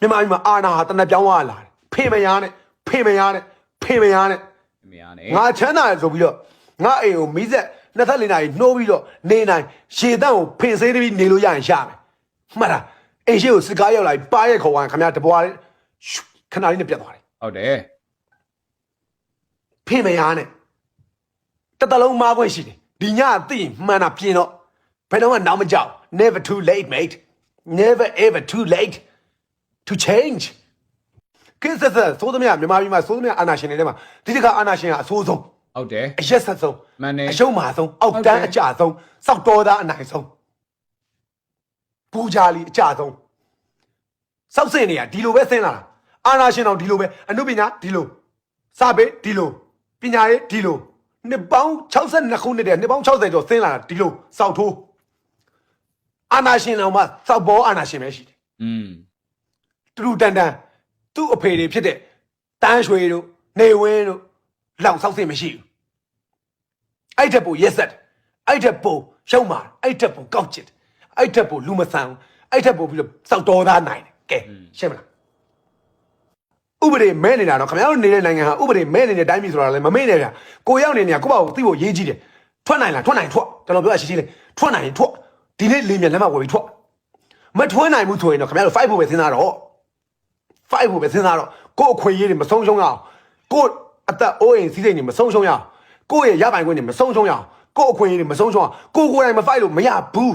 မြန်မာပြည်မှာအာဏာဟာတနက်ပြောင်းသွားလာတယ်ဖေမယားနဲ့ဖေမယားနဲ့ဖေမယားနဲ့မရနဲ့ငါချမ်းသာရဆိုပြီးတော့ငါအိမ်ကိုမိဆက်24နာရီနှိုးပြီးတော့နေနိုင်ရေတန့်ကိုဖင်ဆေးပြီးနေလို့ရရင်ရမယ်မှတ်လားအိမ်ရှိကိုစစ်ကားရောက်လာပြီးပါရဲ့ခေါ်သွားရင်ခင်ဗျာတပွားလေးရှုခဏလေးနဲ့ပြတ်သွားတယ်ဟုတ်တယ်ဖေမယားနဲ့တစ်တလုံးမားခွင့်ရှိတယ်ဒီညအသိရင်မှန်တာပြင်တော့ဘယ်တော့မှနောက်မကြောက် never too late mate never ever too late to change ကိစ္စဆက်သိုးသမျှမြန်မာပြည်မှာသိုးသမျှအာနာရှင်တွေထဲမှာဒီတကအာနာရှင်ကအဆိုးဆုံးဟုတ်တယ်အရက်ဆက်ဆုံးမှန်တယ်အရှုံးမာဆုံးအောက်တန်းဟုတ်တယ်အကြဆုံးစောက်တော်သားအနိုင်ဆုံးပူကြလီအကြဆုံးစောက်စင်နေရဒီလိုပဲဆင်းလာတာအာနာရှင်တော်ဒီလိုပဲအနုပညာဒီလိုစာပေဒီလိုပညာရေးဒီလိုနှစ်ပေါင်း62ခုနှစ်တည်းနှစ်ပေါင်း60ကျော်ဆင်းလာတာဒီလိုစောက်ထိုးအာနာရှင်တော်မှာစောက်ဘောအာနာရှင်ပဲရှိတယ်อืม တူတူတန်တန်သူ့အဖေတွေဖြစ်တဲ့တန်းရွှေတို့နေဝင်းတို့လောက်ဆောက်စင်မရှိဘူးအဲ့ထက်ပိုရက်ဆက်တယ်အဲ့ထက်ပိုရှုံးမာတယ်အဲ့ထက်ပိုကောက်ချစ်တယ်အဲ့ထက်ပိုလူမဆန်ဘူးအဲ့ထက်ပိုပြီးတော့စောက်တော်သားနိုင်တယ်ကဲရှင်းမလားဥပဒေမဲနေတာတော့ခင်ဗျားတို့နေတဲ့နိုင်ငံဟာဥပဒေမဲနေတဲ့တိုင်းပြည်ဆိုတာလည်းမမေ့နဲ့ဗျာကိုရောက်နေနေကိုယ့်ဘာကိုသိဖို့ရေးကြည့်တယ်ထွက်နိုင်လားထွက်နိုင်ထွက်ကျွန်တော်ပြောရရှိရှိလေးထွက်နိုင်ရင်ထွက်ဒီနေ့လေးမြန်လက်မဝယ်ပြီးထွက်မထွက်နိုင်ဘူးဆိုရင်တော့ခင်ဗျားတို့ fight ဖို့ပဲစဉ်းစားတော့ fight ဖို့ပဲစဉ်းစားတော့ကိုယ့်အခွင့်အရေးတွေမဆုံးရှုံးရအောင်ကိုယ့်အသက်အိုးအိမ်စီးစိမ်တွေမဆုံးရှုံးရအောင်ကိုယ့်ရဲ့ရပိုင်ခွင့်တွေမဆုံးရှုံးရအောင်ကိုယ့်အခွင့်အရေးတွေမဆုံးရှုံးအောင်ကိုယ်ကိုယ်တိုင်မ fight လို့မရဘူး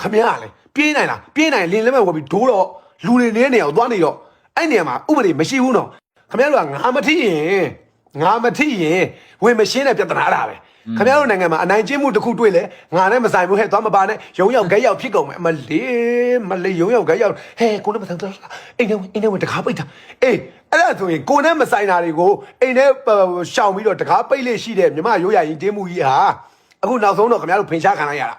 ခမရလေပြေးနိုင်လားပြေးနိုင်လင်းလက်မဲ့ဝယ်ပြီးဒိုးတော့လူတွေနေနေအောင်သွားနေတော့အဲ့နေရာမှာဥပဒေမရှိဘူးနော်ခမရတို့ကငါမထိရင်ငါမထိရင်ဝင်မရှင်းတဲ့ပြဿနာအဲ့ဒါပဲ ခမရတို့နိုင်ငံမှာအနိုင်ကျင့်မှုတစ်ခုတွေ့လဲငါနဲ့မဆိုင်ဘူးဟဲ့သွားမပါနဲ့ရုံရောက်ခဲရောက်ဖြစ်ကုန်မယ်အမလေးမလေးရုံရောက်ခဲရောက်ဟဲကိုနဲ့မဆိုင်တော့အိမ်ထဲဝင်အိမ်ထဲဝင်တကားပိတ်တာအေးအဲ့ဒါဆိုရင်ကိုနဲ့မဆိုင်တာတွေကိုအိမ်ထဲရှောင်ပြီးတော့တကားပိတ်လေရှိတဲ့မြမရိုးရရင်တင်းမှုကြီးဟာအခုနောက်ဆုံးတော့ခမရတို့ဖင်ရှားခံလိုက်ရတာ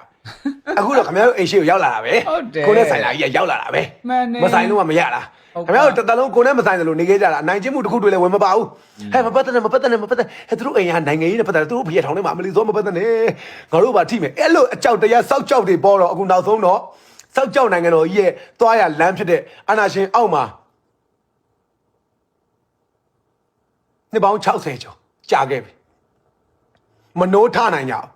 အခုတော့ခမရတို့အိမ်ရှိကိုရောက်လာတာပဲဟုတ်တယ်ကိုနဲ့ဆိုင်တာကြီးကရောက်လာတာပဲမှန်တယ်မဆိုင်လို့ကမရတာဟုတ် ခမရတို့တစ်တလုံးကိုနဲ့မဆိုင်တယ်လို့နေခဲ့ကြတာအနိုင်ကျင့်မှုတစ်ခုတွေ့လဲဝင်မပါဘူးဟဲ့မပတ်သက်နဲ့မပတ်သက်နဲ့မပတ်သက်ဟဲ့သူတို့အိမ်ကနိုင်ငံရေးနဲ့ပတ်သက်တယ်သူတို့ဖေးထောင်ထဲမှာအမလီသောမပတ်သက်နဲ့ငါတို့ပါထိမယ်အဲ့လိုအကြောက်တရားစောက်ကြောက်တွေပေါ်တော့အခုနောက်ဆုံးတော့စောက်ကြောက်နိုင်ငံတော်ကြီးရဲ့သွားရလမ်းဖြစ်တဲ့အာနာရှင်အောက်မှာနှစ်ပေါင်း60ကျော်ကြာခဲ့ပြီမနိုးထနိုင်ကြဘူး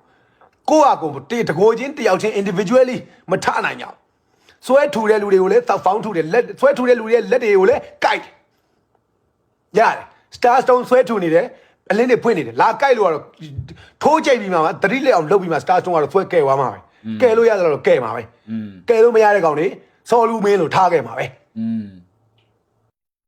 ကိုယ့်အကိုတေတကိုချင်းတယောက်ချင်း individually မထနိုင်ကြဘူး ဆွဲထူတဲ့လူတွေကိုလည်းသောက်ဖောင်းထူတယ်လက်ဆွဲထူတဲ့လူတွေရဲ့လက်တွေကိုလည်းကိုက်တယ်ရတယ် star stone ဆွဲထူနေတယ်အလင်းတွေဖွင့်နေတယ်လာကိုက်လို့ကတော့ထိုးကြိတ်ပြီးမှသတိလက်အောင်လုပ်ပြီးမှ star stone ကတော့ဆွဲကဲသွားမှာပဲကဲလို့ရတယ်တော့ကဲမှာပဲကဲလို့မရတဲ့ကောင်တွေစော်လူမင်းလို့ထားခဲ့မှာပဲอืม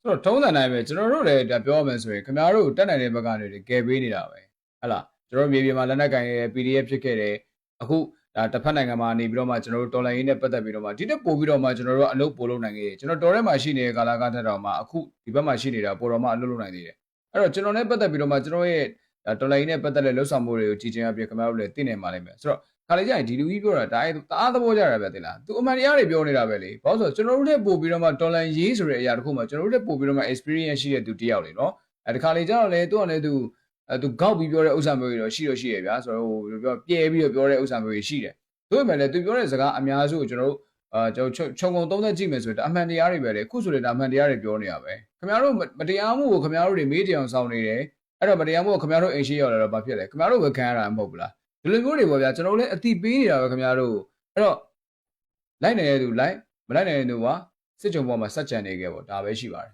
ဆိုတော့ထုံးစံတိုင်းပဲကျွန်တော်တို့လည်းဒါပြောရမယ်ဆိုရင်ခင်ဗျားတို့တက်နိုင်တဲ့ဘက်ကနေကယ်ပေးနေတာပဲဟဟလားကျွန်တော်တို့မြေပြင်မှာလက်နက်ကင်ရဲ့ PDF ဖြစ်ခဲ့တယ်အခုဒါတစ်ဖက်နိုင်ငံမှာနေပြီးတော့မှကျွန်တော်တို့တော်လိုင်းရေးနဲ့ပတ်သက်ပြီးတော့မှဒီတက်ပို့ပြီးတော့မှကျွန်တော်တို့အလုပ်ပို့လုပ်နိုင်ခဲ့တယ်ကျွန်တော်တော်ထဲမှာရှိနေတဲ့ကာလာကတက်တော်မှာအခုဒီဘက်မှာရှိနေတာပို့တော်မှအလုပ်လုပ်နိုင်သေးတယ်အဲ့တော့ကျွန်တော်နဲ့ပတ်သက်ပြီးတော့မှကျွန်တော်ရဲ့ဒါတော်လိုင်းရေးနဲ့ပတ်သက်တဲ့လှုပ်ဆောင်မှုတွေကိုကြည်ကျင်အပြည့်ခင်ဗျားတို့လည်းသိနေမှာလိမ့်မယ်ဆိုတော့ခါလေကျရင်ဒီလူကြီးပြောတာဒါအဲ့တအားသဘောကျတာပဲတင်လားသူအမှန်တရားတွေပြောနေတာပဲလေဘာလို့ဆိုတော့ကျွန်တော်တို့နဲ့ပို့ပြီးတော့မှတော်လိုင်းရေးဆိုတဲ့အရာတစ်ခုမှကျွန်တော်တို့နဲ့ပို့ပြီးတော့မှ experience ရှိတဲ့သူတယောက်လေနော်အဲတခါလေကျတော့လေသူကလည်းသူ အဲသူကောက်ပြီးပြောတဲ့ဥစ္စာမျိုးတွေတော့ရှိတော့ရှိရဗျာဆိုတော့ဟိုဘယ်လိုပြောပြဲပြီးတော့ပြောတဲ့ဥစ္စာမျိုးတွေရှိတယ်တို့ပေမဲ့လည်းသူပြောတဲ့စကားအများစုကိုကျွန်တော်တို့အာကျွန်တော်ခြုံငုံသုံးသက်ကြည့်မယ်ဆိုရင်ဒါအမှန်တရားတွေပဲလေခုဆိုရင်ဒါအမှန်တရားတွေပြောနေရပဲခင်ဗျားတို့မတရားမှုကိုခင်ဗျားတို့တွေမေးတရားဆောင်နေတယ်အဲ့တော့မတရားမှုကိုခင်ဗျားတို့အိမ်ရှိရောက်လာတော့ဘာဖြစ်လဲခင်ဗျားတို့ပဲခံရတာမဟုတ်ဘူးလားဒီလိုမျိုးတွေပေါ့ဗျာကျွန်တော်တို့လည်းအတိပေးနေတာပဲခင်ဗျားတို့အဲ့တော့လိုက်နေတဲ့သူလိုက်မလိုက်နေတဲ့သူကစစ်ကြုံပေါ်မှာစက်ကြံနေခဲ့ပေါ့ဒါပဲရှိပါတယ်